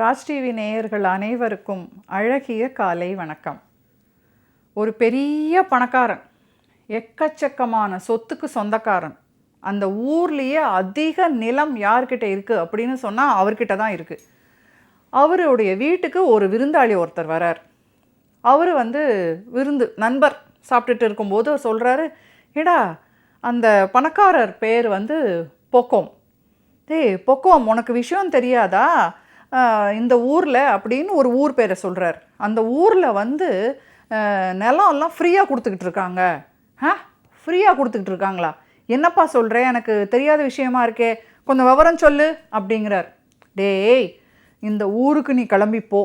Raj TV நேயர்கள் அனைவருக்கும் அழகிய காலை வணக்கம். ஒரு பெரிய பணக்காரன் எக்கச்சக்கமான சொத்துக்கு சொந்தக்காரன் அந்த ஊர்லேயே அதிக நிலம் யார்கிட்ட இருக்குது அப்படின்னு சொன்னால் அவர்கிட்ட தான் இருக்குது அவருடைய வீட்டுக்கு ஒரு விருந்தாளி ஒருத்தர் வரார். அவர் வந்து விருந்து நண்பர் சாப்பிட்டுட்டு இருக்கும்போது சொல்கிறாரு ஏடா அந்த பணக்காரர் பேர் வந்து பொக்கோம். டேய் பொக்கோம் உனக்கு விஷயம் தெரியாதா? இந்த ஊரில் அப்படின்னு ஒரு ஊர் பேரை சொல்கிறார் அந்த ஊரில் வந்து நிலம்லாம் ஃப்ரீயாக கொடுத்துக்கிட்டு இருக்காங்க. ஆ ஃப்ரீயாக கொடுத்துக்கிட்டு இருக்காங்களா? என்னப்பா சொல்கிறேன் எனக்கு தெரியாத விஷயமா இருக்கே. கொஞ்சம் விவரம் சொல்லு அப்படிங்கிறார். டேய் இந்த ஊருக்கு நீ கிளம்பி போ.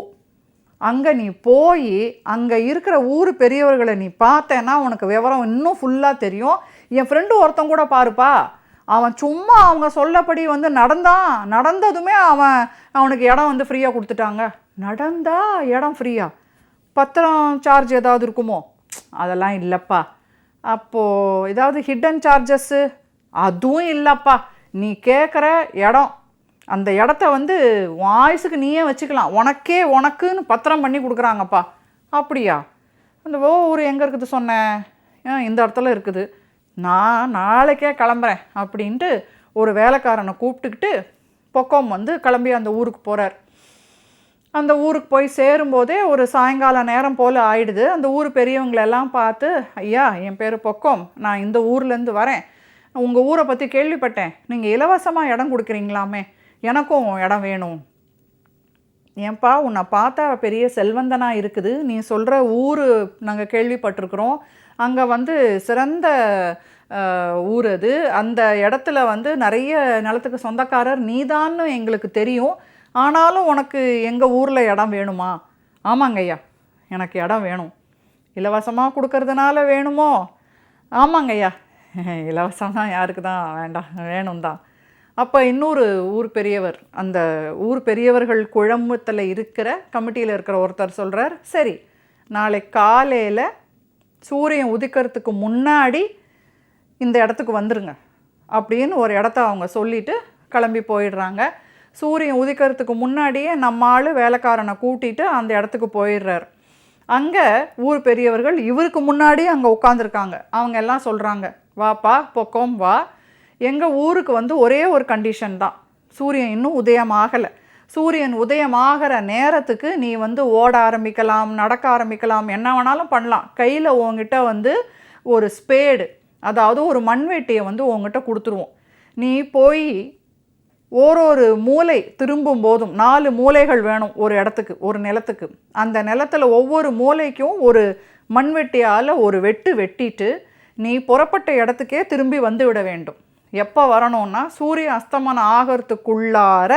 அங்கே நீ போய் அங்கே இருக்கிற ஊர் பெரியவர்களை நீ பார்த்தேன்னா உனக்கு விவரம் இன்னும் ஃபுல்லாக தெரியும். என் ஃப்ரெண்டு ஒருத்தன் கூட பாருப்பா. அவன் சும்மா அவங்க சொல்லபடி வந்து நடந்தான். நடந்ததுமே அவன் அவனுக்கு இடம் வந்து ஃப்ரீயாக கொடுத்துட்டாங்க. நடந்தா இடம் ஃப்ரீயா பத்திரம் சார்ஜ் ஏதாவது இருக்குமோ? அதெல்லாம் இல்லைப்பா. அப்போது ஏதாவது ஹிடன் சார்ஜஸ்ஸு அதுவும் இல்லைப்பா. நீ கேட்குற இடம் அந்த இடத்த வந்து வாய்ஸுக்கு நீயே வச்சுக்கலாம். உனக்கே உனக்குன்னு பத்திரம் பண்ணி கொடுக்குறாங்கப்பா. அப்படியா? அந்த ஓ ஊர் எங்கே இருக்குது சொன்னேன் "ஆ, இந்த இடத்துல இருக்குது. நான் நாளைக்கே கிளம்புறேன் அப்படின்ட்டு ஒரு வேலைக்காரனை கூப்பிட்டுக்கிட்டு பொக்கம் வந்து கிளம்பி அந்த ஊருக்கு போகிறார் அந்த ஊருக்கு போய் சேரும்போதே ஒரு சாயங்கால நேரம் போல் ஆயிடுது. அந்த ஊர் பெரியவங்களெல்லாம் பார்த்து ஐயா என் பேர் பொக்கம். நான் இந்த ஊர்லேருந்து வரேன். உங்கள் ஊரை பற்றி கேள்விப்பட்டேன். நீங்கள் இலவசமாக இடம் கொடுக்குறீங்களாமே. எனக்கும் இடம் வேணும். ஏன்பா உன்னை பார்த்தா பெரிய செல்வந்தனாக இருக்குது. நீ சொல்கிற ஊர் நாங்கள் கேள்விப்பட்டிருக்கிறோம். அங்கே வந்து சிறந்த ஊர் அது. அந்த இடத்துல வந்து நிறைய நிலத்துக்கு சொந்தக்காரர் நீதான்னு எங்களுக்கு தெரியும். ஆனாலும் உனக்கு எங்கள் ஊரில் இடம் வேணுமா? ஆமாங்க ஐயா. எனக்கு இடம் வேணும். இலவசமாக கொடுக்கறதுனால வேணுமோ? ஆமாங்க ஐயா. இலவசம் தான் யாருக்கு தான் வேண்டாம். வேணும் தான். அப்போ இன்னொரு ஊர் பெரியவர் அந்த ஊர் பெரியவர்கள் குழம்பத்தில் இருக்கிற கமிட்டியில் இருக்கிற ஒருத்தர் சொல்கிறார் சரி நாளை காலையில் சூரியன் உதிக்கிறதுக்கு முன்னாடி இந்த இடத்துக்கு வந்துருங்க அப்படின்னு ஒரு இடத்த அவங்க சொல்லிட்டு கிளம்பி போயிடுறாங்க. சூரியன் உதிக்கிறதுக்கு முன்னாடியே நம்ம ஆள் வேலைக்காரனை கூட்டிட்டு அந்த இடத்துக்கு போயிடுறார். அங்கே ஊர் பெரியவர்கள் இவருக்கு முன்னாடியே அங்கே உட்காந்துருக்காங்க அவங்க எல்லாம் சொல்கிறாங்க வாப்பா பொக்கோம் வா. எங்கள் ஊருக்கு வந்து ஒரே ஒரு கண்டிஷன் தான். சூரியன் இன்னும் உதயம் ஆகலை சூரியன் உதயமாகிற நேரத்துக்கு நீ வந்து ஓட ஆரம்பிக்கலாம் நடக்க ஆரம்பிக்கலாம் என்ன வேணாலும் பண்ணலாம். கையில் உங்ககிட்ட வந்து ஒரு ஸ்பேடு அதாவது ஒரு மண்வெட்டியை வந்து உங்ககிட்ட கொடுத்துருவோம். நீ போய் ஓரொரு மூலை திரும்பும் போதும் நாலு மூலைகள் வேணும் ஒரு இடத்துக்கு ஒரு நிலத்துக்கு. அந்த நிலத்துல ஒவ்வொரு மூலைக்கும் ஒரு மண்வெட்டியால் ஒரு வெட்டு வெட்டிட்டு நீ புறப்பட்ட இடத்துக்கே திரும்பி வந்து விட வேண்டும். எப்போ வரணும்னா சூரிய அஸ்தமனம் ஆகிறதுக்குள்ளார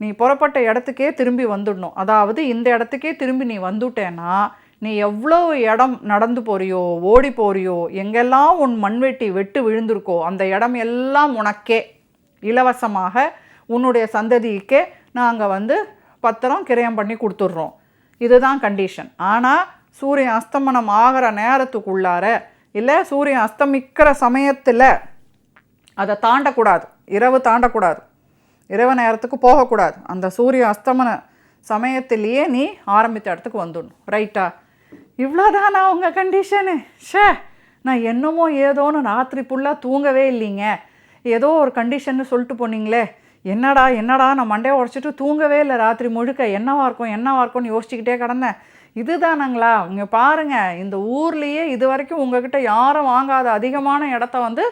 நீ புறப்பட்ட இடத்துக்கே திரும்பி வந்துடணும். அதாவது இந்த இடத்துக்கே திரும்பி நீ வந்துட்டேன்னா நீ எவ்வளோ இடம் நடந்து போறியோ ஓடி போறியோ எங்கெல்லாம் உன் மண்வெட்டி வெட்டு விழுந்திருக்கோ அந்த இடம் எல்லாம் உனக்கே. இலவசமாக உன்னுடைய சந்ததிக்கே நாங்கள் வந்து பத்திரம் கிரயம் பண்ணி கொடுத்துட்றோம். இதுதான் கண்டிஷன் ஆனால் சூரியன் அஸ்தமனம் ஆகிற நேரத்துக்குள்ளார இல்லை சூரியன் அஸ்தமிக்கிற சமயத்தில் அதை தாண்டக்கூடாது. இரவு தாண்டக்கூடாது. இரவு நேரத்துக்கு போகக்கூடாது. அந்த சூரிய அஸ்தமன சமயத்திலேயே நீ ஆரம்பித்த இடத்துக்கு வந்துடணும். ரைட்டா இவ்வளோதானா உங்கள் கண்டிஷனு ஷே நான் என்னமோ ஏதோன்னு ராத்திரி ஃபுல்லாக தூங்கவே இல்லைங்க. ஏதோ ஒரு கண்டிஷன்னு சொல்லிட்டு போனீங்களே. என்னடா என்னடா? நான் மண்டையை உடச்சிட்டு தூங்கவே இல்லை ராத்திரி முழுக்க. என்னவா இருக்கும் என்னவா இருக்கும்னு யோசிச்சுக்கிட்டே கிடந்தேன். இதுதானங்களா? இங்கே பாருங்க. இந்த ஊர்லேயே இது வரைக்கும் உங்ககிட்ட யாரும் வாங்காத அதிகமான இடத்த வந்து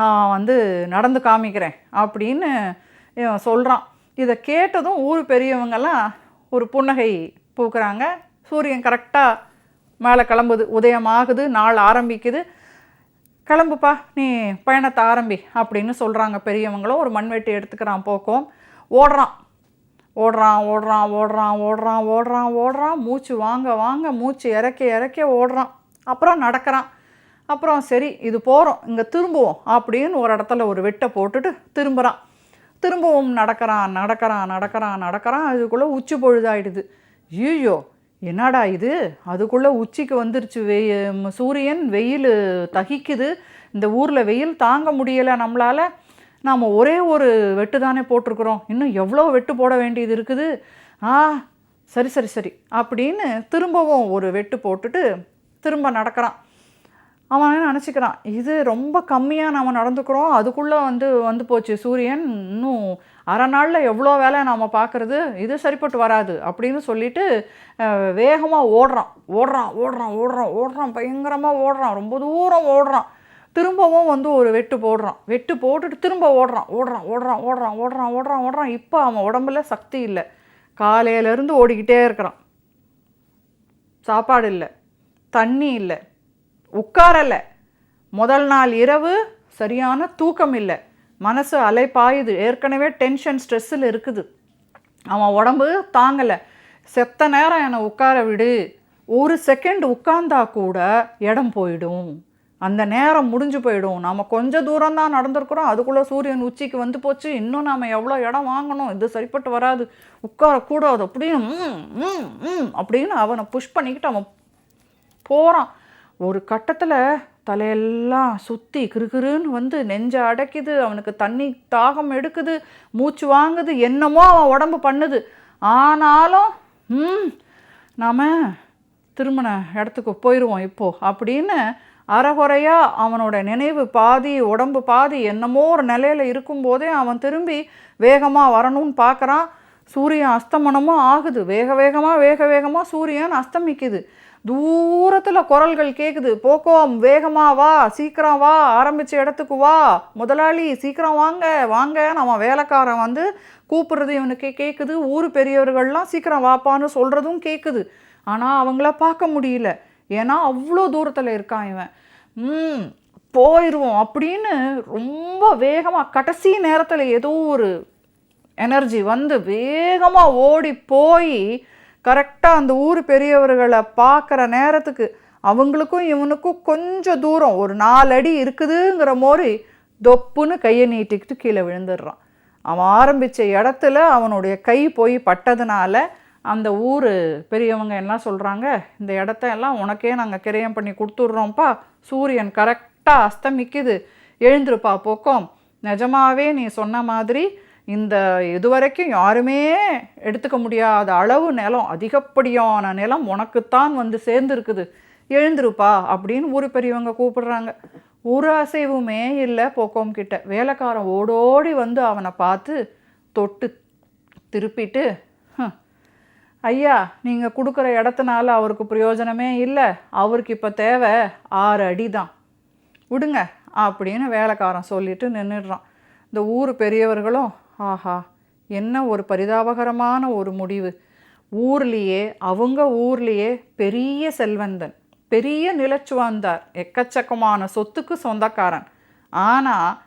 நான் வந்து நடந்து காமிக்கிறேன். அப்படின்னு சொல்கிறான் இதை கேட்டதும் ஊர் பெரியவங்கெல்லாம் ஒரு புன்னகை பூக்குறாங்க. சூரியன் கரெக்டாக மேலே கிளம்புது. உதயமாகுது நாள் ஆரம்பிக்குது. கிளம்புப்பா நீ பயணத்தை ஆரம்பி அப்படின்னு சொல்கிறாங்க பெரியவங்களும். ஒரு மண்வெட்டி எடுத்துக்கிறான் போக்கும். ஓடுறான். ஓடுறான் ஓடுறான் ஓடுறான் ஓடுறான் ஓடுறான் ஓடுறான். மூச்சு வாங்க வாங்க மூச்சு இறக்க இறக்க ஓடுறான். அப்புறம் நடக்கிறான். அப்புறம் சரி இது போகிறோம் இங்கே திரும்புவோம் அப்படின்னு ஒரு இடத்துல ஒரு வெட்டை போட்டுட்டு திரும்புகிறான் திரும்பவும் நடக்கிறான் நடக்கிறான் நடக்கிறான் நடக்கிறான். அதுக்குள்ளே உச்சி பொழுதாயிடுது. ஐயோ என்னடா இது? அதுக்குள்ளே உச்சிக்கு வந்துருச்சு. வெய் சூரியன் வெயில் தகிக்குது. இந்த ஊரில் வெயில் தாங்க முடியலை நம்மளால். நாம் ஒரே ஒரு வெட்டு தானே போட்டிருக்கிறோம். இன்னும் எவ்வளோ வெட்டு போட வேண்டியது இருக்குது? ஆ சரி சரி சரி அப்படின்னு திரும்பவும் ஒரு வெட்டு போட்டுட்டு திரும்ப நடக்கிறான். அவன் நினச்சிக்கிறான்? இது ரொம்ப கம்மியாக நம்ம நடந்துக்கிறோம். அதுக்குள்ளே வந்து வந்து போச்சு. சூரியன் இன்னும் அரை நாளில் எவ்வளோ வேலை நாம் பார்க்குறது இது சரிப்பட்டு வராது அப்படின்னு சொல்லிட்டு வேகமாக ஓடுறான். ஓடுறான் ஓடுறான் ஓடுறான் ஓடுறான். பயங்கரமாக ஓடுறான். ரொம்ப தூரம் ஓடுறான். திரும்பவும் வந்து ஒரு வெட்டு போடுறான். வெட்டு போட்டுட்டு திரும்ப ஓடுறான். ஓடுறான் ஓடுறான் ஓடுறான் ஓடுறான் ஓடுறான் ஓடுறான். இப்போ அவன் உடம்புல சக்தி இல்லை. காலையிலேருந்து ஓடிக்கிட்டே இருக்கிறான். சாப்பாடு இல்லை. தண்ணி இல்லை. உட்காரலை. முதல் நாள் இரவு சரியான தூக்கம் இல்லை மனசு அலைப்பாயுது. ஏற்கனவே டென்ஷன் ஸ்ட்ரெஸ்ஸில் இருக்குது. அவன் உடம்பு தாங்கலை. செத்த நேரம் என்னை உட்கார விடு. ஒரு செகண்ட் உட்கார்ந்தா கூட இடம் போயிடும். அந்த நேரம் முடிஞ்சு போயிடும். நாம் கொஞ்சம் தூரம் தான் நடந்திருக்கிறோம். அதுக்குள்ளே சூரியன் உச்சிக்கு வந்து போச்சு. இன்னும் நாம் எவ்வளோ இடம் வாங்கணும்? இது சரிப்பட்டு வராது. உட்காரக்கூடாது அப்படின்னு ம், ம், ம் அப்படின்னு அவனை புஷ் பண்ணிக்கிட்டு அவன் போகிறான் ஒரு கட்டத்தில் தலையெல்லாம் சுற்றி கிருகிருன்னு வந்து நெஞ்ச அடைக்குது அவனுக்கு தண்ணி தாகம் எடுக்குது மூச்சு வாங்குது என்னமோ அவன் உடம்பு பண்ணுது. ஆனாலும் ம் நாம் திருமண இடத்துக்கு போயிடுவோம் இப்போது அப்படின்னு அறகுறையாக அவனோட நினைவு பாதி உடம்பு பாதி என்னமோ ஒரு நிலையில் இருக்கும்போதே அவன் திரும்பி வேகமாக வரணும்னு பார்க்குறான் சூரியன் அஸ்தமனமும் ஆகுது. வேக வேகமாக வேக வேகமாக சூரியன் அஸ்தமிக்குது. தூரத்தில் குரல்கள் கேட்குது போக்கோம் வேகமாக வா சீக்கிரம் வா ஆரம்பிச்ச இடத்துக்கு வா. முதலாளி சீக்கிரம் வாங்க வாங்க. நம்ம வேலைக்காரன் வந்து கூப்பிடுறது இவனுக்கு கேட்குது ஊர் பெரியவர்கள்லாம் சீக்கிரம் வாப்பான்னு சொல்கிறதும் கேட்குது ஆனால் அவங்கள பார்க்க முடியல. ஏன்னா அவ்வளோ தூரத்தில் இருக்கான் இவன். போயிடுவோம் அப்படின்னு ரொம்ப வேகமாக கடைசி நேரத்தில் ஏதோ ஒரு எனர்ஜி வந்து வேகமாக ஓடி போய் கரெக்டாக அந்த ஊர் பெரியவர்களை பார்க்குற நேரத்துக்கு அவங்களுக்கும் இவனுக்கும் கொஞ்சம் தூரம் ஒரு நாலு அடி இருக்குதுங்கிற மாதிரி தொப்புன்னு கையை நீட்டிக்கிட்டு கீழே விழுந்துடுறான். அவன் ஆரம்பித்த இடத்துல அவனுடைய கை போய் பட்டதுனால அந்த ஊர் பெரியவங்க என்ன சொல்கிறாங்க இந்த இடத்த எல்லாம் உனக்கே நாங்கள் கிரயம் பண்ணி கொடுத்துட்றோம்ப்பா சூரியன் கரெக்டாக அஸ்தமிக்குது எழுந்திருப்பா போக்கோம். நிஜமாவே நீ சொன்ன மாதிரி இந்த இதுவரைக்கும் யாருமே எடுத்துக்க முடியாத அளவு நிலம் அதிகப்படியான நிலம் உனக்குத்தான் வந்து சேர்ந்துருக்குது. எழுந்திருப்பா அப்படின்னு ஊர் பெரியவங்க கூப்பிடுறாங்க. ஒரு அசைவுமே இல்லை போக்கோம் கிட்ட. வேலைக்காரன் ஓடோடி வந்து அவனை பார்த்து தொட்டு திருப்பிட்டு ஐயா நீங்கள் கொடுக்குற இடத்துனால அவருக்கு பிரயோஜனமே இல்லை. அவருக்கு இப்போ தேவை ஆறு அடி தான். விடுங்க அப்படின்னு வேலைக்காரன் சொல்லிட்டு நின்றுடுறான் இந்த ஊர் பெரியவர்களும் ஆஹா என்ன ஒரு பரிதாபகரமான ஒரு முடிவு. ஊர்லேயே அவங்க ஊர்லேயே பெரிய செல்வந்தன் பெரிய நிலச்சுவாந்தார் எக்கச்சக்கமான சொத்துக்கு சொந்தக்காரன். ஆனால்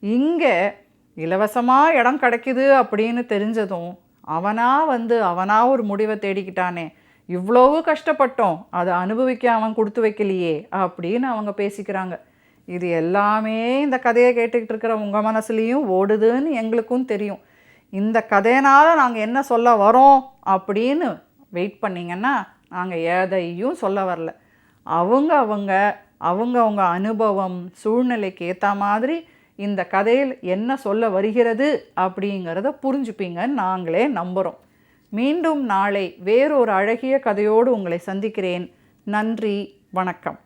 இங்கே இலவசமாக இடம் கிடைக்குது அப்படின்னு தெரிஞ்சதும் அவனாக வந்து அவனாக ஒரு முடிவை தேடிக்கிட்டானே. இவ்வளவு கஷ்டப்பட்டோம் அதை அனுபவிக்க அவன் கொடுத்து வைக்கலையே அப்படின்னு அவங்க பேசிக்கிறாங்க. இது எல்லாமே இந்த கதையை கேட்டுக்கிட்டு இருக்கிற உங்கள் மனசுலேயும் ஓடுதுன்னு எங்களுக்கும் தெரியும். இந்த கதையினால் நாங்கள் என்ன சொல்ல வரோம் அப்படின்னு வெயிட் பண்ணிங்கன்னா நாங்கள் எதையும் சொல்ல வரல. அவங்க அவங்க அவங்கவுங்க அனுபவம் சூழ்நிலைக்கு ஏற்ற மாதிரி இந்த கதையில் என்ன சொல்ல வருகிறது அப்படிங்கிறத புரிஞ்சுப்பீங்கன்னு நாங்களே நம்புகிறோம் மீண்டும் நாளை வேறொரு அழகிய கதையோடு உங்களை சந்திக்கிறேன். நன்றி வணக்கம்.